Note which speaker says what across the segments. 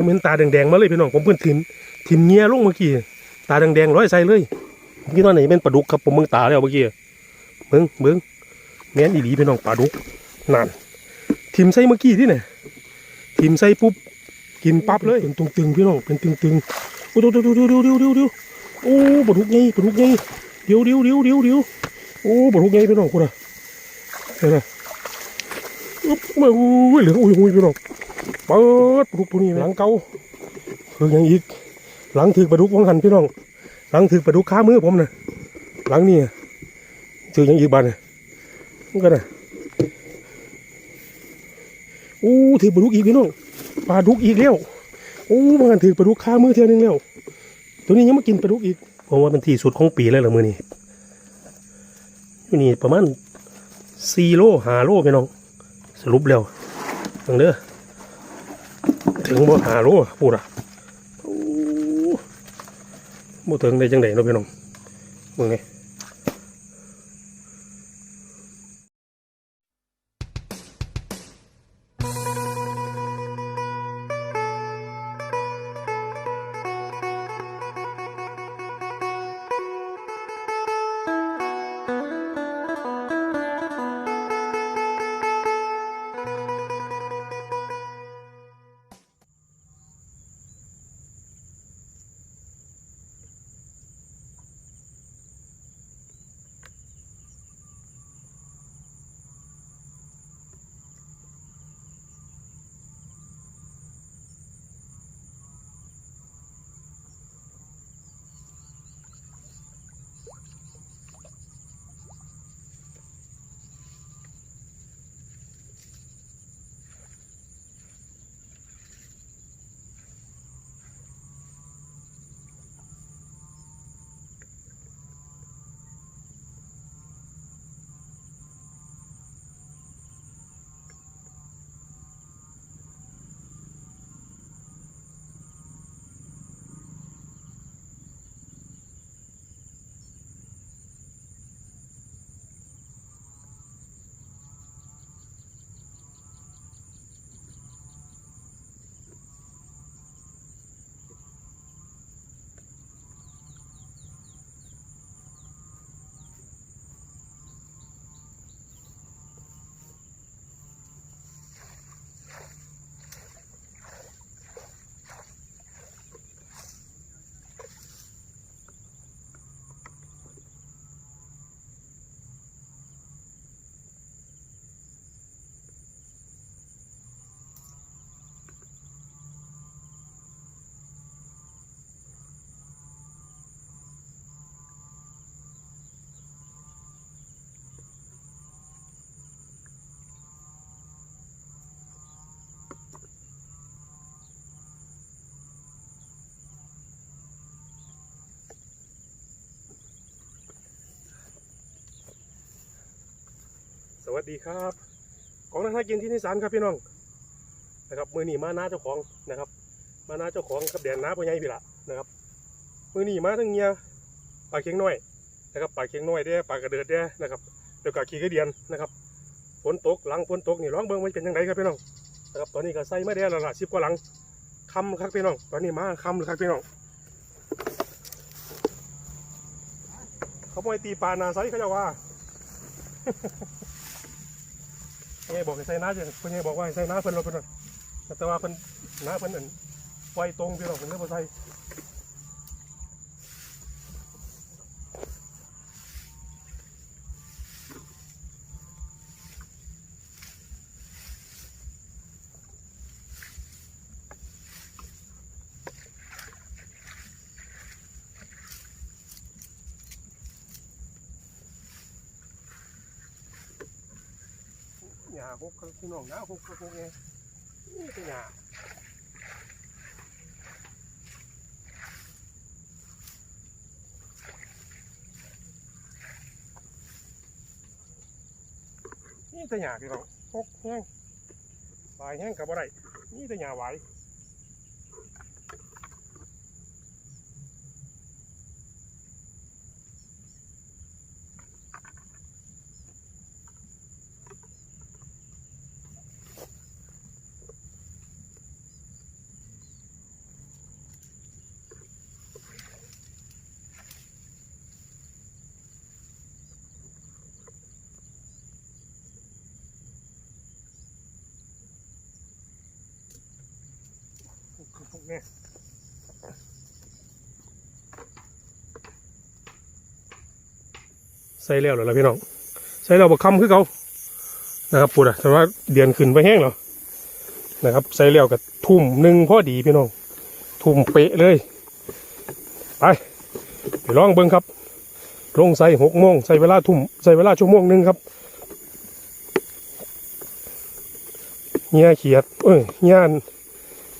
Speaker 1: ผมเห็นตาแดงๆมาเลยพี่น้องผมเพื่อนถิ่นถิ่นเงี้ยลงเมื่อกี้ตาแดงๆร้อยใส่เลยผมคิดว่าไหนเป็นปลาดุกครับผมเมืองตาแล้วเมื่อกี้เมืองเมืองแม่นอีหลีพี่น้องปลาดุกนั่นถิ่มใส่เมื่อกี้ที่ไหนถิ่มใส่ปุ๊บกินปั๊บเลยเป็นตึงๆพี่น้องเป็นตึงๆโอ้ดูดูดูดูดูดูดูโอ้ปลาดุกไงปลาดุกไงเดี๋ยวเดี๋ยวเดี๋ยวเดี๋ยวเดี๋ยวโอ้ปลาดุกไงพี่น้องกูนะเห็นไหมอุ๊บมาอุ้ยเหลืองอุ้ยอุ้ยพี่น้อง เปิดปลาดุกตัวนี้หลังเก่าคือยังอีก หลังถือปลาดุกวังหันพี่น้อง หลังถือปลาดุกข้ามือผมนะหลังนี่ถือยังอีกบานเนี่ยมันก็นะโอ้ถือปลาดุกอีกพี่น้องปลาดุกอีกแล้วโอ้มันกันถือปลาดุกข้ามือเท่านึงแล้วตัวนี้ยังมากินปลาดุกอีกผมว่าเป็นที่สุดของปีเลยเหรอมือนี้อยู่นี่ประมาณสี่โลห้าโลพี่น้อง สรุปแล้วตังเด้อ ถึงบ่หาโลพูดอะบ่ถึงได้จังไดเนาะพี่น้องมึงไวัสดีครับ ของนักกินที่นิสานครับพี่น้องนะครับมือหนีมาหน้าเจ้าของนะครับ มาหน้าเจ้าของกับแดนน้าพ่อใหญ่พี่ละนะครับ มือหนีมาทั้งเงียปลาเค็งน้อยนะครับปลาเค็งน้อยเด้ปลากระเดิดเด้นะครับเดี๋ยวกับขี้กระเดียนนะครับฝนตกหลังฝนตกนี่ร้องเบิ้งมันเป็นยังไงครับพี่น้องนะครับตอนนี้ก็ใส่ไม่ได้แล้วล่ะสิบกว่าหลังคำครับพี่น้อง ตอนนี้มาคำเลยครับพี่น้องเขาไม่ตีปลานาไซเขาจะว่า พ่อใหญ่บอกให้ใส่น้าจ้ะพ่อใหญ่บอกว่าให้ใส่น้าเพิ่นเราเพิ่นว่าแต่ว่าเพิ่นน้าเพิ่นอันไวตรงพี่น้องเพิ่นเลยบ่ใส่ กครับพี่น้องหญ้าหกครับพวกนี้นี่เป็นหญ้านี่แต่หยาพี่น้องหกแห้งปลายแห้งกับอะไรนี่แต่หยาไหว นี่ใส่แล้วเหรอล่ะพี่น้อง ใส่แล้วบกคำคือเขานะครับปุดอะแต่ว่าเดือนขึ้นไปแห้งแล้วนะครับ ใส่แล้วกับทุ่มหนึ่งพอดีพี่น้อง ทุ่มเป๊ะเลย ไปไปลองเบิ้งครับลงใส่หกโมงใส่เวลาทุ่มใส่เวลาชั่วโมงหนึ่งครับเงี้ยเขียด เอ้ยเงี้ย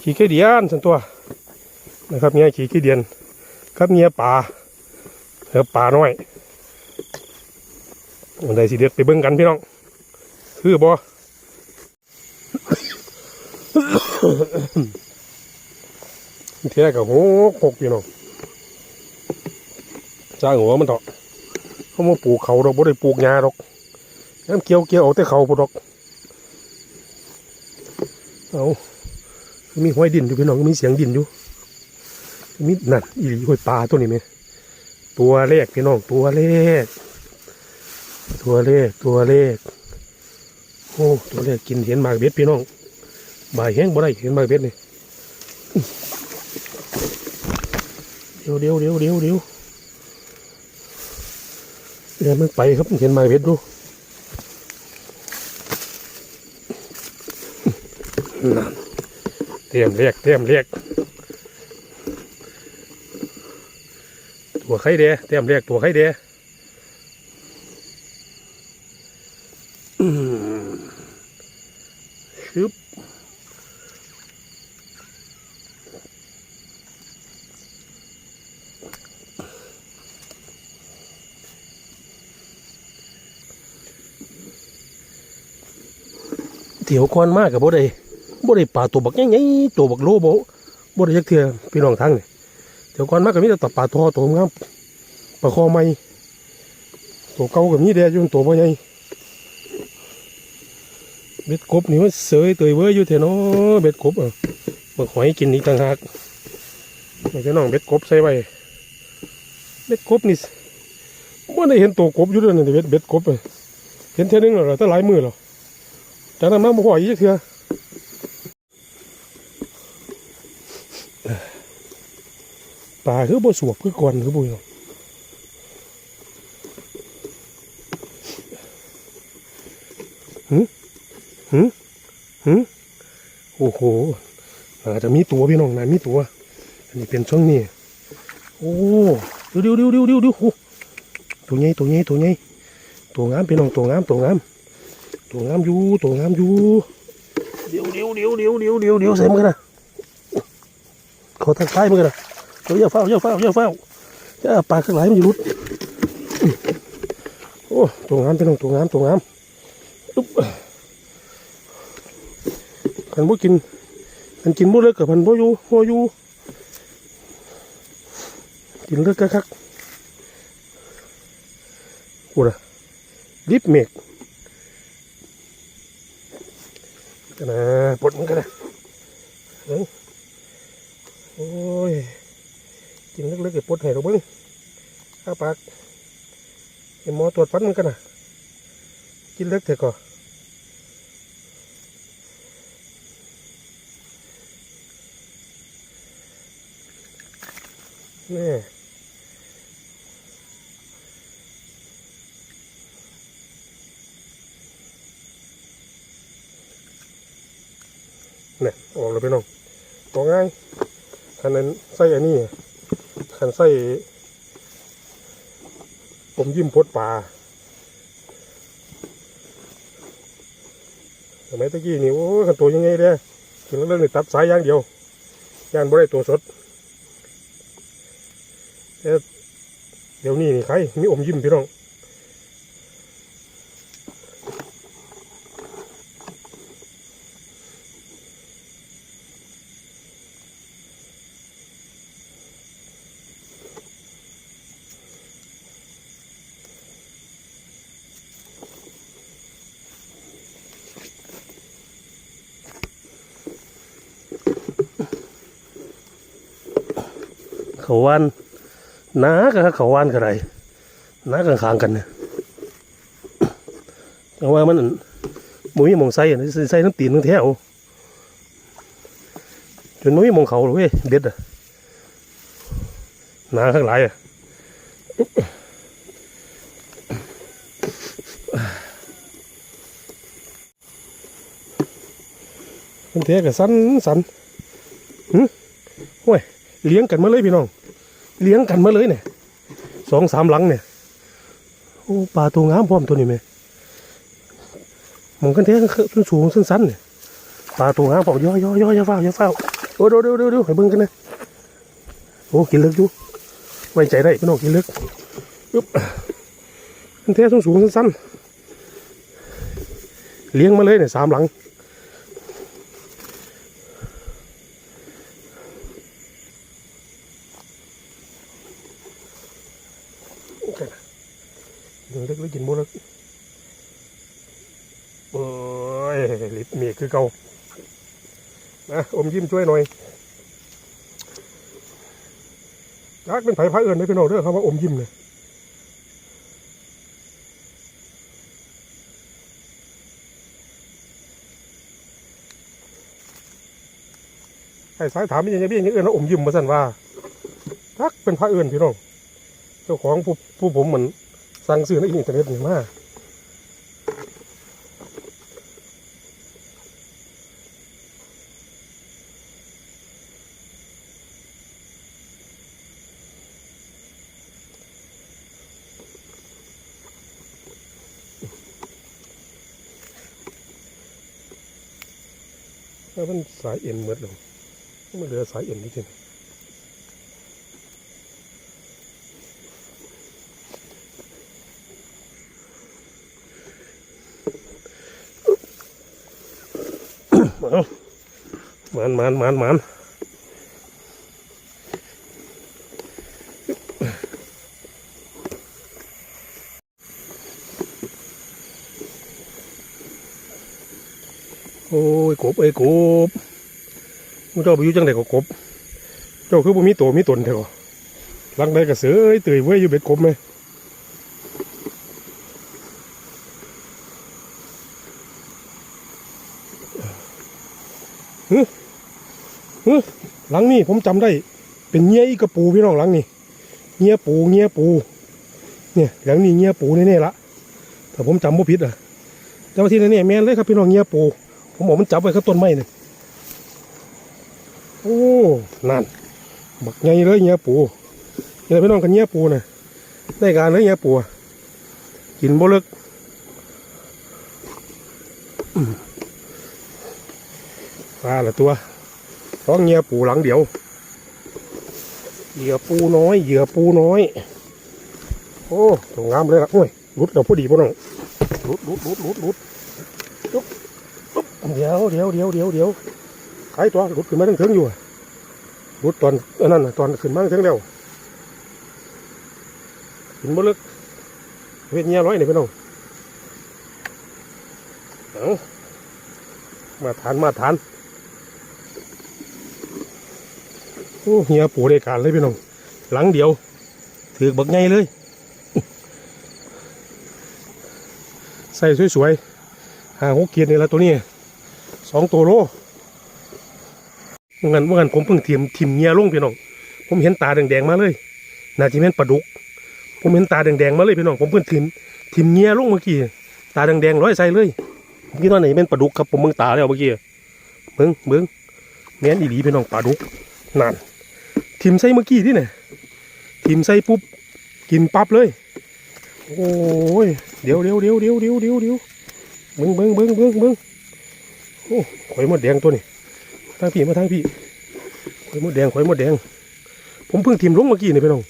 Speaker 1: ขี่ขี้เดียนสันตัวนะครับเงียขี่ขี้เดียนครับเงียป่าเออป่าน้อยวันใดสิเด็ดไปเบิ้งกันพี่น้อง คือบ่เทียกับหกหกพี่น้องจ้างหัวมันเถอะเขามาปลูกเขาดอกบ่ได้ปลูกหญ้าดอกน้ำเกี่ยวเกี่ยวเอาแต่เขาพอดอกเอา มีห้อยดินอยู่พี่น้องมีเสียงดินอยู่มีนั่นอีหลีห้อยปลาตัวนี้ไหมตัวเลขพี่น้องตัวเลข ตัวเลขตัวเลขโอ้ตัวเลขกินเห็นมากเบ็ดพี่น้องบ่ายแห้งบ่ได้เห็นมากเบ็ดนี่เดี๋ยวเดี๋ยวเดี๋ยวเดี๋ยวเดี๋ยวเดี๋ยวมันไปครับเห็นไม้เพชรดูนั่น เตรียมเรียกเตรียมเรียกตัวไข่เดียเตรียมเรียกตัวไข่เดอืมชึบเดี๋ยวก่อนมากกับบ่ได้ บ่ได้ปลาตัวบักใหญ่ๆตัวบักโลบ่บ่ได้จักเทื่อพี่น้องทั้งนี่เดี๋ยวก่อนมากก็มีแต่ปลาทอตัวงามปลาคอใหม่ตัวเก่าก็มีแดอยู่ตัวบ่ใหญ่เบ็ดกบนี่มันเสยเตยเว้ยอยู่แท้เนาะเบ็ดกบอะบักหอยกินอีกต่างหากให้พี่น้องเบ็ดกบใส่ไว้เบ็ดกบนี่บ่ได้เห็นตัวกบอยู่ด้วยนี่เบ็ดเบ็ดกบอะเห็นเท่านึงเหรอแต่หลายมือแล้วจากนั้นมาบ่อยอีกเถื่อ ปลาคือบ่สวบคือก่อนคือบุยเนาะหึหึหึโอ้โหอาจจะมีตัวพี่น้องนะมีตัว อันนี้เป็นช่องนี้โอ้ดี๋ยวดี๋ยวดี๋ยวดี๋ยวดี๋ยวโอ้ตัวใหญ่ตัวใหญ่ตัวใหญ่ตัวงามพี่น้องตัวงามตัวงามตัวงามอยู่ตัวงามอยู่เดี๋ยวเดี๋ยวเดี๋ยวเดี๋ยวเดี๋ยวเดี๋ยวเดี๋ยวใส่มันกันนะขอทางซ้ายมันกั นนะเยอย่าเฝ้าอย่าเฝ้าอย่าเฝ้าอย่าปาข้างหลมันจะรุดโอ้ตัวงามเป็นองตัวงามตัวงามตุ๊บขันบ่กินขันกินบ่เลิกกับพันบ่อยู่บ่อยู่กินเลิกคักกูนะดิบเมกกันนะปลดมันกันนะโอ้ย กินเล็กๆก็ปลดให้เราเบิ้งข้าปากไอ้หมอตรวจฟันมันกันนะกินเล็กเถอะก่อนนี่เนี่ยออกเลยพี่น้องตัวง่ายคันนั้นใส่อันนี้ ขันไส้ผมยิ้มพดป่าสมัยตะกี้นี่โอ้ขันตัวยังไงเด้ถึงเรื่องนี้ตัดสายอย่างเดียวย่านบ่ได้ตัวสดเดี๋ยวนี้นี่ใครมีอมยิ้มพี่น้อง เขาวานหนากับเขาวานกันไรหนากันขางกันเนี่ยแต่ว่ามันมูมีหมองใส่อะใส่น้ำตีนน้ำแถวจนม่มีหมองเขาเลยเว้ยเด็ดอะหนาข้างหลายอะมันเทกับสันสันหืห้ยเลี้ยงกันมาเลยพี่น้อง เลี้ยงกันมาเลยเนี่ยสองสามหลังเนี่ยโอ้ปลาตัวงามพร้อมตัวนี้ไหมมองกันเทสูงสูงๆสั้นเนี่ยปลาตัวงามพร้อมย่อย่อย่อย่าเฝ้าย่าเฝ้าโอ้ดูดูดูดูให้เบิ่งกันนะโอ้กินเลึกอยู่ไว้ใจได้พี่น้องกินเลึกอึ๊บกันเทสูงสูงสั้นเลี้ยงมาเลยเนี่ยสามหลัง กินเล็กหรือกินบ่เล็กโอ้ยลิบเมียคือเก่านะ อมยิ้มช่วยหน่อยจักเป็นไผ่พระเอิญได้พี่น้องเด้อคำว่าอมยิ้มเนี่ยไอ้สายถามยังไงพี่ยังเอิญว่าอมยิ้มมาสั่นว่าจักเป็นพระเอิญพี่น้องเจ้าของผู้ผู้ผมเหมือนสั่งซื้อในอินเทอร์เน็ตนี่มาแล้วมันสาย เอ็นหมดเลยมันเหลือสายเอ็นนี่จริงเอามันมันมันมันโอ้ยกบเอ้ยกบ มึงเจ้าไปอยู่จังไดก็กบ เจ้าคือบ่มีตัวมีตนเถอะลังใดกระเสือเอ้ยเตยเว้ยอยู่เบ็ดกบไหมหลังนี่ผมจำได้ เป็นเงี้ยอีกระปูพี่น้องหลังนี่เงี้ยปูเงี้ยปู เนี่ยหลังนี้เงี้ยปูแน่ๆละแต่ผมจำบ่ผิดอะแต่ว่าที่นี่แม่นเลยครับพี่น้องเงี้ยปู ผมบอกมันจับไว้ครับต้นไม้เนี่ย โอ้นั่นบักไงเลยเงี้ยปูเนี่ยพี่น้องกันเงี้ยปูน่ะได้การเลยเงี้ยปูกินบ่เลิกอืมปลาละตัวท้องเหยื่อปูหลังเดียวเหยื่อปูน้อยเหยื่อปูน้อย โอ้สวยงามเลยละโอ้ยรุดเราพอดีพ่อน้องรุดรุดรุดรุดรุดจุ๊บจุ๊บเดี๋ยวเดี๋ยวเดี๋ยวเดี๋ยวเดี๋ยวายตัวรุดขึ้นมาตั้งถึงอยู่รุดตอนนั้นน่ะตอนขึ้นมาตั้งถึงแล้วขึ้นบ่ลึกเวทเหยื่อร้อยนี่พี่น้องเอามาทานมาทานโอ้เฮียปูได้การเลยพี่น้องหลังเดียวถือบักไงเลย ใส่สวยๆหาหกเกียรนี่ละตัวนี้สองตัวโล เมื่อกันเมื่อกันผมเพิ่งเทียมทิมเงียลงพี่น้อง ผมเห็นตาแดงๆมาเลยน่าจะเป็นปลาดุก ผมเห็นตาแดงๆมาเลยพี่น้อง ผมเพิ่งทิมทิมเงียลงเมื่อกี้ ตาแดงๆร้อยใส่เลยผมคิดว่าไหนเป็นปลาดุกครับผมเบิ่งตาแล้วเมื่อกี้เบิ่งเบิ่งแม่นอีหลีพี่น้องปลาดุกนั่นทิมใส่เมื่อกี้ที่เนี่ยทิมใส่ปุ๊บกินปั๊บเลย โอ้ยเดี๋ยวเดี๋ยวเดี๋ยวเดี๋ยวเดี๋ยวเดี๋ยวเดี๋ยวเบิ้งเบิ้งเบิ้งเบิ้งเบิ้งโอ้ข่อยหมดแดงตัวนี้ ทางพี่มาทางพี่ข่อยหมดแดงข่อยหมดแดง ผมเพิ่งทิมลงเมื่อกี้นี่พี่น้อง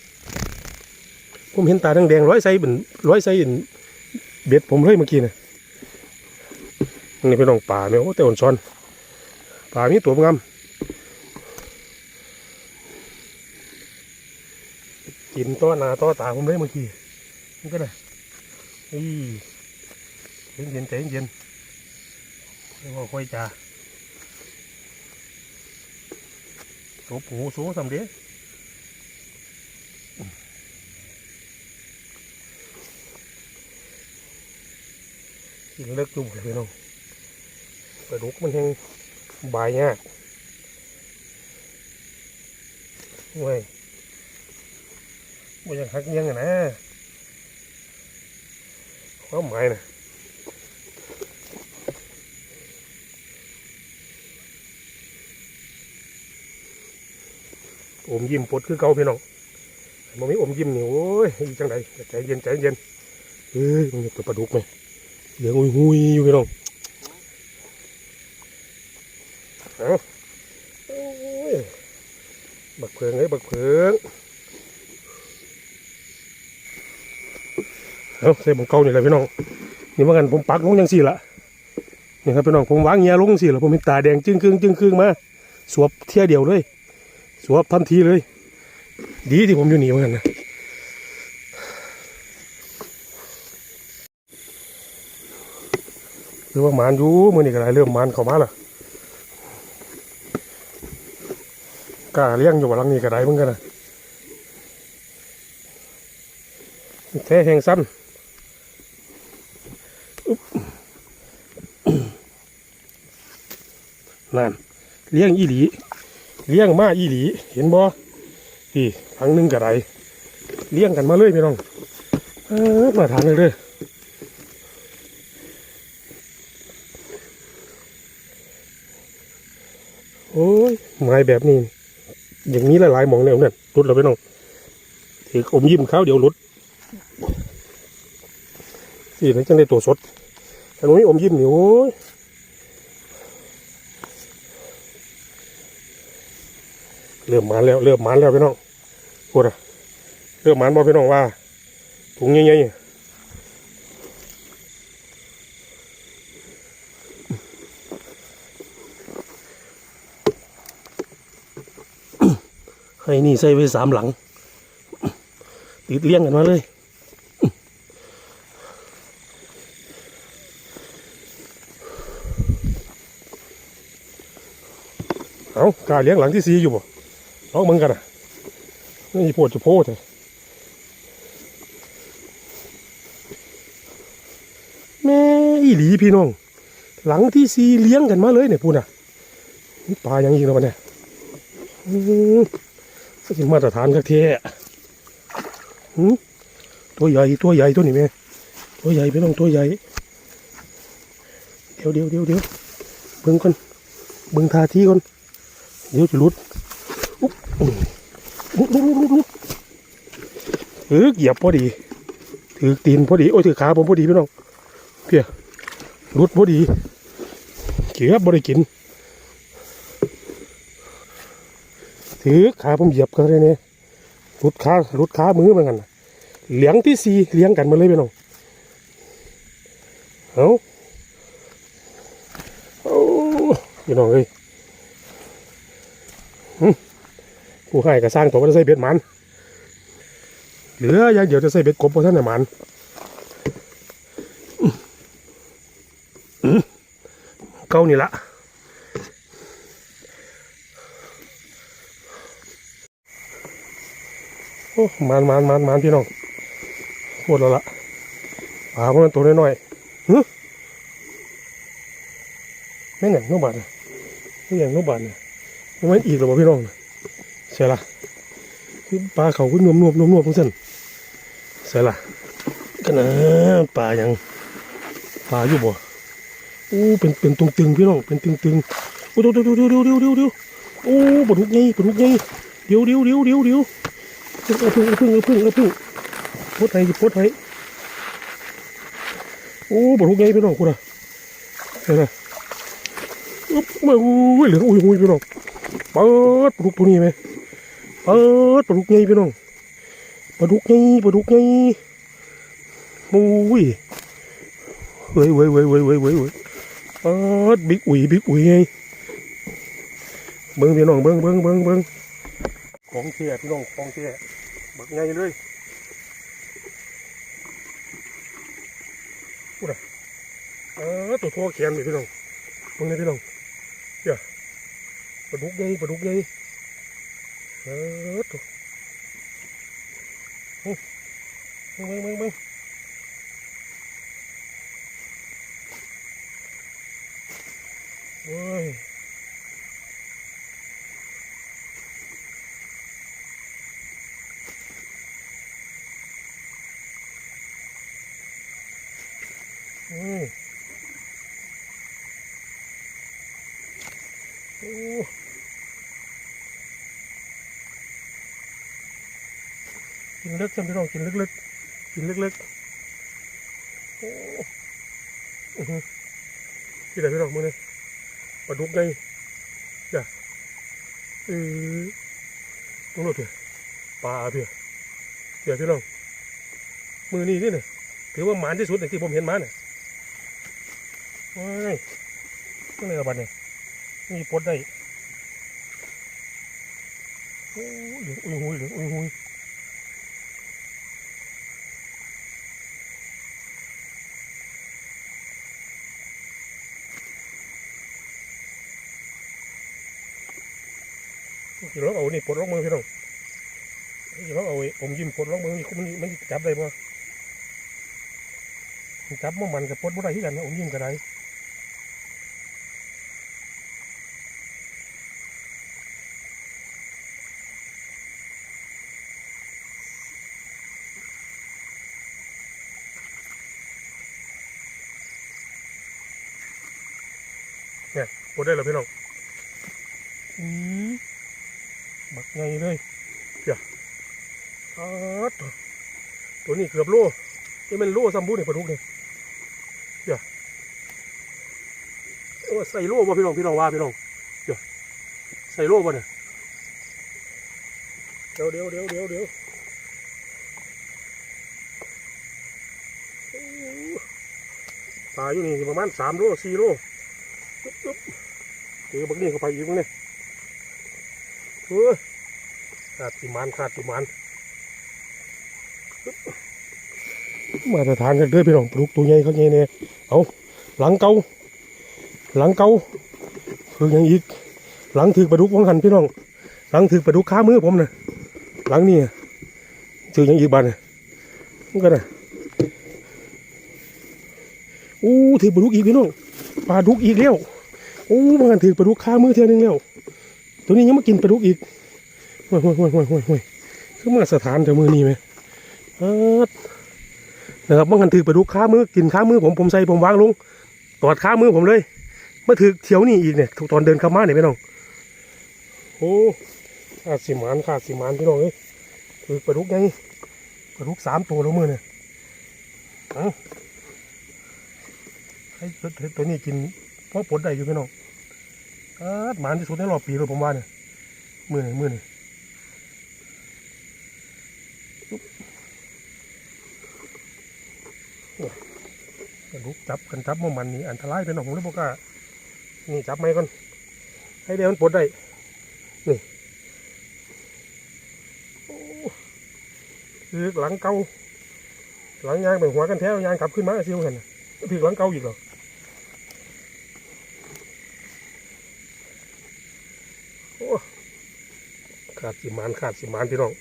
Speaker 1: ผมเห็นตาแดงๆร้อยใส่เป็นร้อยใส่เป็นเบ็ดผมเลยเมื่อกี้นี่นี่พี่น้องป่าเนี่ยโอ้แต่อ่อนซ้อนป่ามีตัวงามกินต้อนาต้อตาผมเลยเมื่อกี้นี่ก็ได้อีเย็นเย็นใจเย็นเรียกว่าค่อยจ่า ตัวปูสูงสำเร็จกินเลิกจุ่มเลยพี่น้องกระดูกมันยังบายยากเว้ยบ่อยากหักเงี้ยงอะนะความหมายนะ อมยิ้มปดคือเก่าพี่น้องมันมีอมยิ้มนี่โอ้ยจังไดใจเย็นใจเย็นเอ้ยมันตัวปลาดุกไหมเหลืองหุยหุยอยู่พี่น้องเอาโอ้ยบักเพิงเอ้บักเพิงเอาใส่บังเก่านี่แหละพี่น้องนี่ว่ากันผมปักลงยังสี่ละนี่ครับพี่น้องผมวางเงียลงสี่ละผมเป็นตาแดงจึ้งครึ่งจึ้งครึ่งมาสวบเที่ยเดียวเลย สวบทันทีเลย ดีที่ผมอยู่หนีเหมือนกันนะหรือว่าหมานอยู่มือนี่ก็ได้เริ่มหมานเข้ามาละกล้าเลี้ยงอยู่ว่าหลังนี้ก็ได้เหมือนกันนะแท้แห่งสั้นนั่นเลี้ยงอีหลี เลี้ยงมาอีหลี เห็นบ่พี่ครั้งหนึ่งกระไรเลี้ยงกันมาเลยพี่น้องเออมาทานเลยเด้อโอ้ยไม้แบบนี้ อย่างนี้หลายๆมองแนวเนั่นรุดแล้วพี่น้องถืออมยิ้มข้าวเดี๋ยวรุดสินั่นจังได้ตัวสดแต่หนุ่ยอมยิ้มนี่โอ้ย เริ่มมันแล้วเริ่มมันแล้วพี่น้องพูดอะเริ่มมันบ่พี่น้องว่าถุงใหญ่ๆให้นี่ใส่ไว้สามหลัง ติดเลี้ยงกันมาเลย เอากาเลี้ยงหลังที่สีอยู่บ่ ลองมึงกันอะนี่โพดจะโพดเลยแม่อีหลีพี่น้อง หลังที่ซีเลี้ยงกันมาเลยเนี่ยพูดน่ะนี่ปลาอย่างอีกแล้ววะเนี่ยอืมก็สิมาตรฐานกักเทะหืมตัวใหญ่ตัวใหญ่ตัวนี้แม่ตัวใหญ่พี่น้องตัวใหญ่ เดี๋ยวเดี๋ยวเดี๋ยวเดี๋ยวเบิ่งก่อนเบิ่งท่าทีก่อนเดี๋ยวจะหลุด ลุกลุกลุกลุกลุกเออเหยียบพอดี ถือตีนพอดี โอ้ยถือขาผมพอดีพี่น้องเพียรุดพอดีเกือบบริกิน ถือขาผมเหยียบกันเลยเนี่ยรุดขารุดขามือเหมือนกันเหลียงที่สี่เลี้ยงกันมาเลยพี่น้องเอาเอาพี่น้องเอ้ย ผู้ให้ก็สร้างตัวก็จะใส่เบ็ดมันเหลืออย่างเดียวจะใส่เบ็ดกบเพราะท่านน่ะมันเก้านี่ละโอ้มันมันมันมันพี่น้องพูดแล้วละปลาพวกนั้นตัวน้อยๆฮึแม่งไงนกบาทเนี่ยนี่อย่างนกบาทเนี่ยมันอีกหรอวพี่น้องนะ ใช่ละคือปลาเขาก็นวมนวมนวมนวมของเส้นใช่ละกันนะปลาอยังปลาอยู่บ่โอ้เป็นเป็นตรงตึงพี่น้องเป็นตึงตึงโอ้เดี๋ยวเดี๋ยวเดี๋ยวเดี๋ยวเดี๋ยวเดี๋ยวเดี๋ยวโอ้ปลาดุกไงปลาดุกไงเดี๋ยวเดี๋ยวเดี๋ยวเดี๋ยวเดี๋ยวเอาพึ่งเอาพึ่งเอาพึ่งเอาพึ่งพดไทยพดไทยโอ้ปลาดุกไงพี่น้องคุณอะใช่ละอุ๊บมาอุ้ยเหลืองอุ้ยอุ้ยพี่น้องเปิดปลาดุกตัวนี้ไหม เปิดปลาดุกไงพี่น้องปลาดุกไงปลาดุกไงโอ้ยเว้ยเว้ยเว้ยเว้ยเว้ยเว้ยเว้ยเปิดบิ๊กอุ๋ยบิ๊กอุ๋ยไงเบิ้งพี่น้องเบิ้งเบิ้งเบิ้งเบิ้งของเสียพี่น้องของเสียบักไงเลยพูดอะเออตัวทั่วแขนเลยพี่น้องเบิ้งไงพี่น้องปลาดุกไงปลาดุกไงเอถูกมึงมึงมึงมึงโอ้ยอืมโอ้ กินลึกจังพี่น้องกินลึกๆกินลึกๆโอ้อื้อหือที่ไหนพี่น้องมือนี่ยปลาดุกไงจ้ะเออต้องรถเถอะปลาเถอะเดี๋ยวพี่น้องมือนี่นี่เนี่ยถือว่าหมานที่สุดในที่ผมเห็นมาเนี่ยว้ายก็เลยเอาบัดเนี่ยนี่ปดได้โอ้ยเหลืองอุ้ยหุยเหลืองอุ้ยหุย กี่ล็อกเอานี่ปลดล็อกมือพี่น้องกี่ล็อกเอาผมยิ้มปลดล็อกมือนี่มันมันจับได้ปะจับมันมันกับปลดบ่ได้ที่กันนะผมยิ้มก็ได้เนี่ยปลดได้แล้วพี่น้องอืมบักไงเลยเดี๋ยวอาดตัว นี้เกือบโลนี่มันโลซัมบูนี่ปลาดุกนี่เดี๋ยวโอ้ใส่โลบ่พี่น้องพี่น้องว่าพี่น้องเดี๋ยวใส่โลบ่เนี่ยเดี๋ยวเดี๋ยวเดี๋ยวเดี๋ยวเดี๋ยวโอ้ปลาอยู่นี่ประมาณสามโลสี่โลจุ๊บจุ๊บเดี๋ยวบักนี่เข้าไปอีกมั้งเนี่ยเออขาดสิมันขาดสิมัน มาตรฐานกันเด้อพี่น้องปลูกตัวใหญ่เขาใหญ่เนี่ยเอาหลังเกาหลังเกาคือยังอีก หลังถือปลาดุกวังหันพี่น้อง หลังถือปลาดุกข้ามือผมนะหลังนี่ถือยังอีกบานนี่ยมันก็นะอู้ถือปลาดุกอีกพี่น้องปลาดุกอีกแล้วโอ้มันกันถือปลาดุกข้ามือเท่านึงแล้วตัวนี้ยังมากินปลาดุกอีกห่วยห่วยห่วยห่วยห่วยห่วยคือมาสถานแต่มือนี้ไหมอา นะครับบางคันถือปลาดุกค้ามือกินค้ามือผมผมใส่ผมวางลงตอดค้ามือผมเลยมาถือเที่ยวนี่อีกเนี่ยตอนเดินเข้ามาเนี่ยพี่น้องโอ้ขาดสิมานขาดสิมานพี่น้องเอ้ยถือปลาดุกไงปลาดุกสามตัวแล้วมือเนี่ยเอให้ตัวนี้กินเพราะผลได้อยู่พี่น้องอาหมานที่สุดในรอบปีเลยผมว่าเนี่ยมือนี่มือนี่ปุ๊ โอ้ยกระดูกจับกันจับมันมันนี่อันตรายเป็นของเลยบอกว่านี่จับไม่ก่อน ให้เดี๋ยวมันปลดได้ นี่โอ้คือหลังเกาหลังยางเป็นหัวกันแท้ยางขับขึ้นมาซิวเห็นน่ะถึงหลังเกาอีกเหรอขาดสิมานขาดสิมานพี่น้อง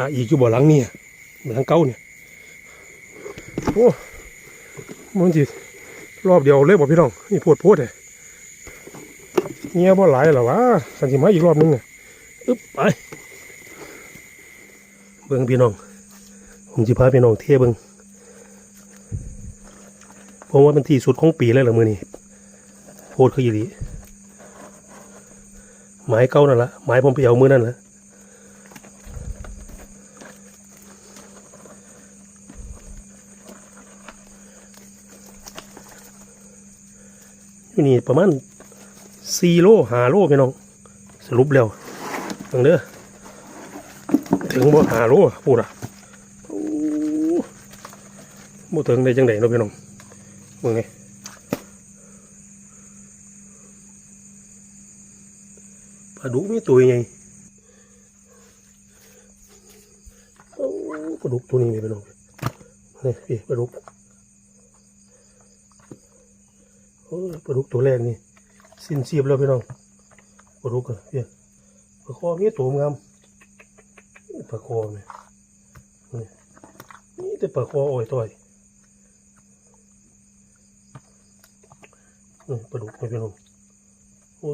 Speaker 1: กะอีกอยู่บ่หลังเนี่ยหลังเก่าเนี่ยโอ้มันจิรอบเดียวเลยบ่พี่น้องนี่ปวดโพดเลยเงี้ยบ่หลายหรอวะสันสิมาอีกรอบนึงอะอึ๊บไปเบิ่งพี่น้องผมจะพาพี่น้องเที่ยเบิ่งผมว่าเป็นที่สุดของปีเลยเหรอมือนี้โพดคืออีหลีไม้เก่านั่นละไม้ผมไปเอามือนั่นละ อยู่นี่ประมาณสี่โลหาโลพี่น้อง สรุปแล้วเบิ่งเด้อถึงบ่หาโลพูดอะโอ้บ่ถึงได้จังไดเนาะพี่น้องเบิ่งไงปลาดุกมีตัวใหญ่โอ้ปลาดุกตัวนี้นี่พี่น้องนี่พี่ปลาดุกโอ้ยป ลาดุกตัวแรกนี่สิ้นเสียบแล้วพี่น้องปลาดุกอะเพี่ยปลาคอมีตัวงามปลาคอเนี่ยนี่แต่ปลาคออ่อยต่อยปลาดุกไม่เป็นหงโอ้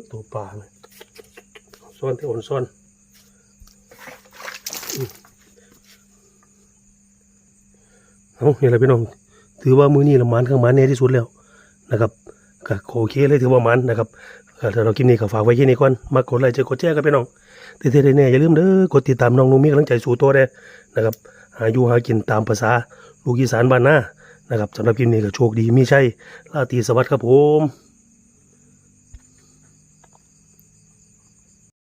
Speaker 1: ยตัวปลาเลยซ่อนที่อ่อนซ่อนอืมเอานี่แหละพี่น้อง ถือว่ามือนี้ละมันข้างมันเนี่ยที่สุดแล้วนะครับ ก็โอเคเลยถือว่ามันนะครับเอ่อถ้าเรากินนี่ก็ฝากไว้แค่นี้ก่อนมากดไลค์จะกดแชร์กันไปน้องที่ที่แน่ๆอย่าลืมเด้อกดติดตามน้องนุ่มมีกำลังใจสู่ตัวได้นะครับหาอยู่หากินตามภาษาลูกอีสานบ้านนานะครับสำหรับคลิปนี้ก็โชคดีมีชัยลาตีสวัสดิ์ครับผม